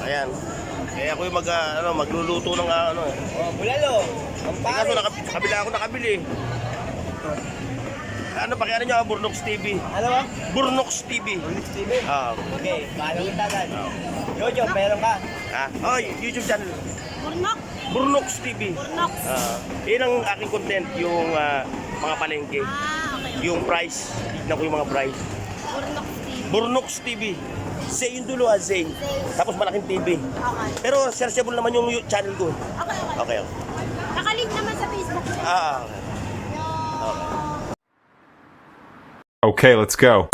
Ayan. Kaya ako yung mag, ah, ano, magluluto ng ah, ano eh. Oh, bulalo. Ang Eh, pare. kaso naka, kabila ako nakabili. Ano, pakiano nyo, Burnox TV. Ano ba? Burnox TV. TV. Ah, Okay, paano kita dan? Jojo, meron ka? ah, oh, YouTube channel. Burnok. Burnox TV. Burnok. Ah, yun ang aking content, yung ah, mga palengke. Ah, okay. Yung price. Tignan ko yung mga price. Steve. Burnox TV. Zay yung dulo Zay. Tapos malaking TV. Okay. Pero searchable naman yung yu- channel ko. Okay, okay. Okay. okay. Nakalink naman sa Facebook. Ah, okay. Okay, let's go.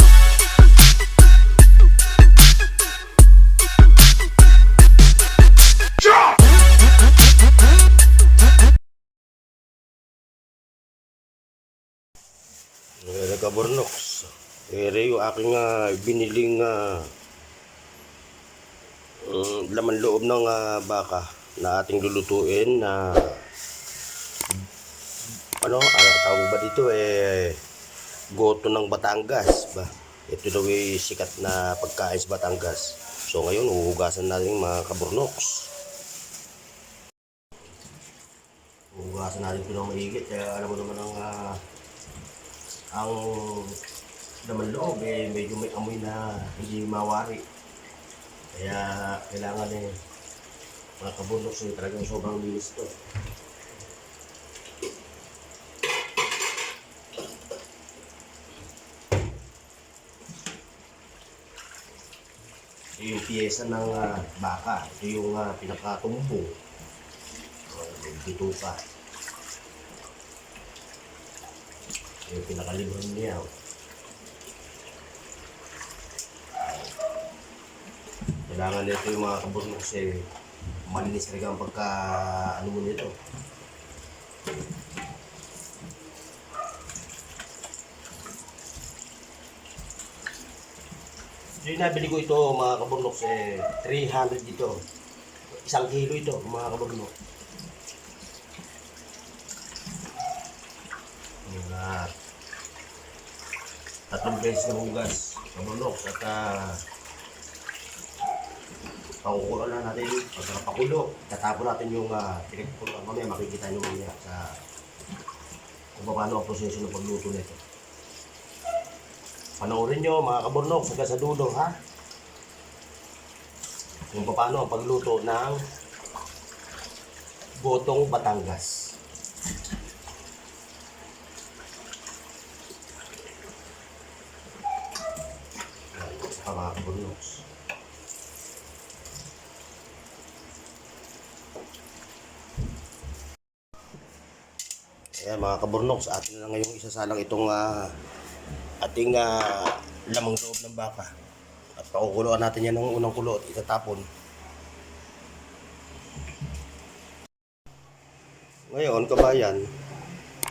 Nagka-Burnox. Ere yung aking ah, biniling uh, laman loob ng ah, baka na ating lulutuin na ano, ano tawag ba dito eh goto ng Batangas ba? Ito daw ay sikat na pagkain sa Batangas. So ngayon, uhugasan natin mga kaburnox. Uhugasan natin ito ng mahigit. Kaya alam mo naman ang ah, ang laman loob eh medyo may amoy na hindi mawari. Kaya kailangan eh mga kabunok eh, talagang sobrang linis to. Ito yung piyesa ng ah, baka. Ito yung uh, pinakatumbong. Uh, dito pa. Yung pinakalibron niya. oh. Kailangan nito yung mga kabunok kasi malinis talaga ang pagka ano mo nito. So yung nabili ko ito mga kabunok eh 300 ito. Isang kilo ito mga kabunok. At tatlong beses na hugas kabunok at uh, pakukulo na natin. Pag pakulo. Tatapon natin yung uh, pinagkulo mamaya makikita nyo mamaya sa kung paano ang proseso ng pagluto nito. Panoorin nyo mga kaburnok sa sa dulo ha? Kung paano ang pagluto ng botong Batangas. Sa mga kaburnok Ayan mga kaburnok, sa atin na ngayong isasalang itong ah, ating ah, lamang loob ng baka. At pakukuluan natin yan ng unang kulo at itatapon. Ngayon, kabayan,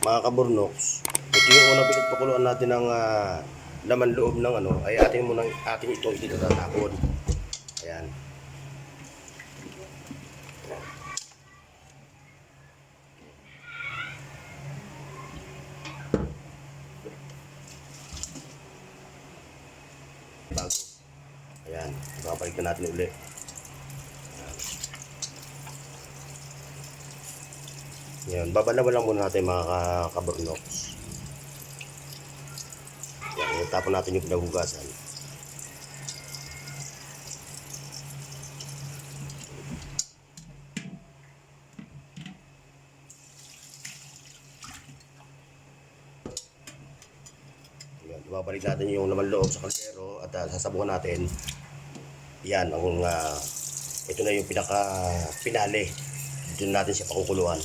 mga kaburnoks, ito yung unang pinagpakuluan natin ng ah, laman loob ng ano, ay atin munang atin itong itatapon. Ayan. bago. Ayan, babalik na natin uli. Ayan, babalawan lang muna natin mga ka- kaburnoks. Ayan, itapon natin yung pinahugasan. Ayan, babalik natin yung laman loob sa kaldero at uh, sasabukan natin. Yan, ang uh, ito na yung pinaka pinali. Dito na natin siya pakukuluan.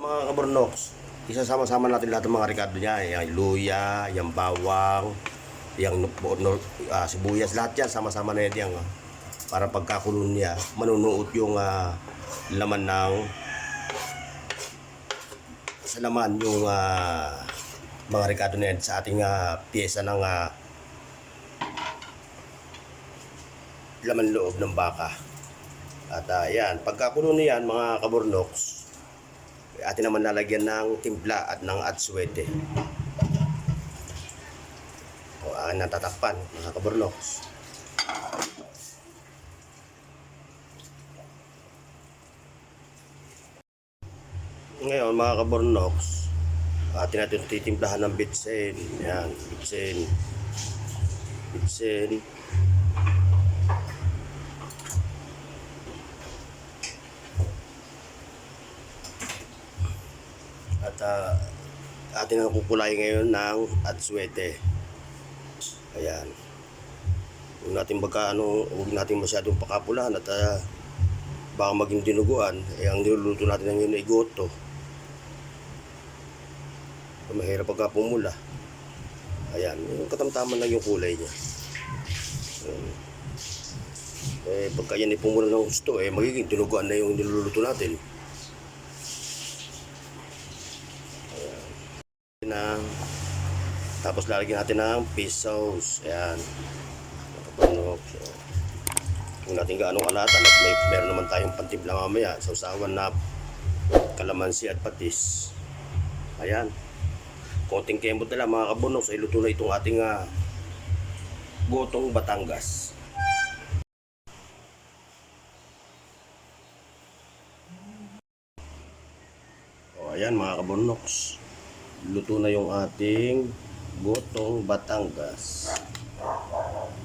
Mga kaburnoks, isasama-sama natin lahat ng mga rekado niya. Yung luya, yung bawang, yung ah, sibuyas, lahat yan sama-sama na yan. yan ah para pagkakulo niya manunuot yung ah, laman ng sa laman yung ah, mga rekado na yan sa ating ah, pyesa ng ah, laman loob ng baka At ah, yan, pagkakulo niyan mga kaburnoks, atin naman lalagyan ng timpla at ng atswete. O ang natatakpan mga kaburnoks. Ngayon mga kaburnoks, atin natin titimplahan ng bitsen. Yan, bitsen. Bitsen. At ah, atin ang kukulay ngayon ng atswete. Ayan. Huwag natin baka ano, huwag natin masyadong pakapulahan at ah, baka maging dinuguan. Eh, ang niluluto natin ngayon ay goto. Mahirap pagka pumula. Ayan, yung katamtaman lang yung kulay niya. Ayan. Eh, pagka yan ay pumula ng gusto, eh, magiging dinuguan na yung niluluto natin. na tapos lalagyan natin ng fish sauce ayan nakapanok so, kung natin gaano kalatan at may meron naman tayong pantimpla mamaya sausawan na kalamansi at patis ayan konting kembot na lang mga kabunok sa iluto na itong ating ah, gotong Batangas o ayan mga kabunoks luto na yung ating gotong Batangas.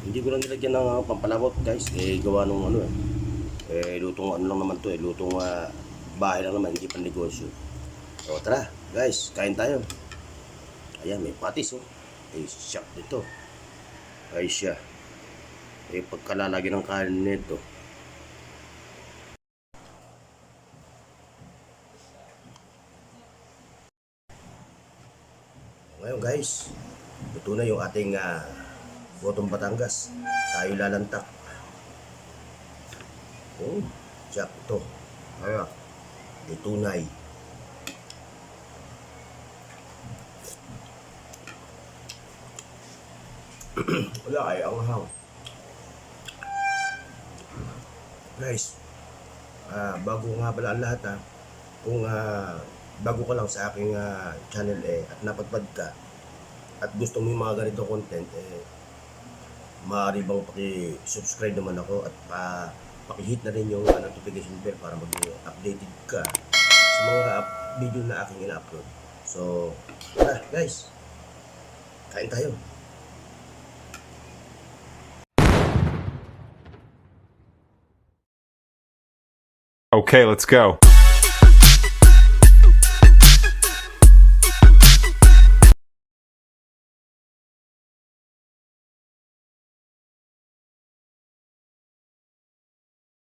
Hindi ko lang nilagyan ng uh, pampalabot guys. Eh, gawa nung ano eh. Eh, lutong ano lang naman to eh. Lutong ah, bahay lang naman, hindi pa negosyo. O tara, guys, kain tayo. Ayan, may patis oh. Eh, shock dito. Ay siya. Eh, pagkalalagyan ng kanin nito. Ngayon guys, ito na yung ating uh, botong Batangas. Tayo lalantak. Oh, siyak ito. Ano? Itunay. Wala ay ang hang. Guys, ah, bago nga pala ang lahat ha, kung ah, bago ka lang sa aking ah, channel eh, at napadpad ka, at gusto mo yung mga ganito content, eh, maaari bang paki-subscribe naman ako at pa, paki-hit na rin yung uh, notification bell para maging updated ka sa mga up, video na aking ina-upload. So, tara guys, kain tayo. Okay, let's go.